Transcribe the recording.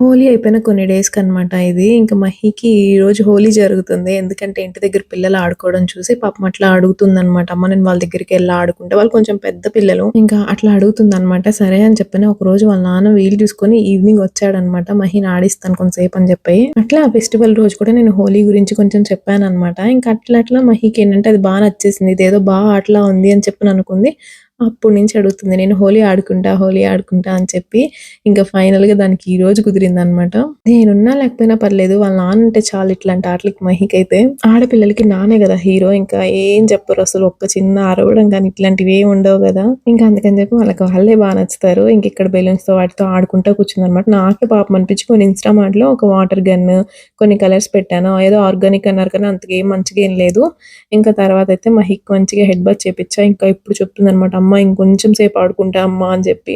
హోలీ అయిపోయిన కొన్ని డేస్‌కి అనమాట ఇది. ఇంకా మహీకి ఈరోజు హోలీ జరుగుతుంది. ఎందుకంటే ఇంటి దగ్గర పిల్లలు ఆడుకోవడం చూసి పాపం అట్లా అడుగుతుందనమాట. అమ్మ నేను వాళ్ళ దగ్గరికి వెళ్ళి ఆడుకుంటే వాళ్ళు కొంచెం పెద్ద పిల్లలు. ఇంకా అట్లా అడుగుతుంది అనమాట సరే అని చెప్పని ఒకరోజు వాళ్ళ నాన్న వీలు చూసుకొని ఈవినింగ్ వచ్చాడనమాట. మహీని ఆడిస్తాను కొంతసేపు అని చెప్పి. అట్లా ఆ ఫెస్టివల్ రోజు కూడా నేను హోలీ గురించి కొంచెం చెప్పాను అనమాట ఇంకా అట్లా అట్లా మహీకి ఏంటంటే అది బాగా నచ్చేసింది. ఇదేదో బా అట్లా ఉంది అని చెప్పి అనుకుంది. అప్పటి నుంచి అడుగుతుంది. నేను హోలీ ఆడుకుంటా, హోలీ ఆడుకుంటా అని చెప్పి ఇంకా ఫైనల్‌గా దానికి ఈ ఈరోజు కుదిరిందనమాట. నేనున్నా లేకపోయినా పర్లేదు. వాళ్ళ నాన్న ఉంటే చాలు ఇట్లాంటి ఆటలకి మహికైతే ఆడపిల్లలకి నానే కదా హీరో. ఇంకా ఏం చెప్పరు అసలు. ఒక్క చిన్న అరవడం కానీ ఇట్లాంటివి ఏమి ఉండవు కదా ఇంకా అందుకని చెప్పి వాళ్ళకి వాళ్ళే బాగా నచ్చుతారు. ఇంక ఇక్కడ బెలూన్స్‌తో వాటితో ఆడుకుంటా కూర్చుందనమాట. నాకే పాపం అనిపించి కొన్ని ఇన్‌స్టామార్ట్‌లో ఒక వాటర్ గన్, కొన్ని కలర్స్ పెట్టాను. ఏదో ఆర్గానిక్ అన్నారు కానీ అంతకేం మంచిగా ఏం లేదు. ఇంకా తర్వాత అయితే మహిక్ మంచిగా హెడ్ బాత్ చేపిచ్చా. ఇంకా ఇప్పుడు చెప్తుందనమాట. అమ్మ ఇంకొంచెం సేపు ఆడుకుంటా అమ్మ అని చెప్పి.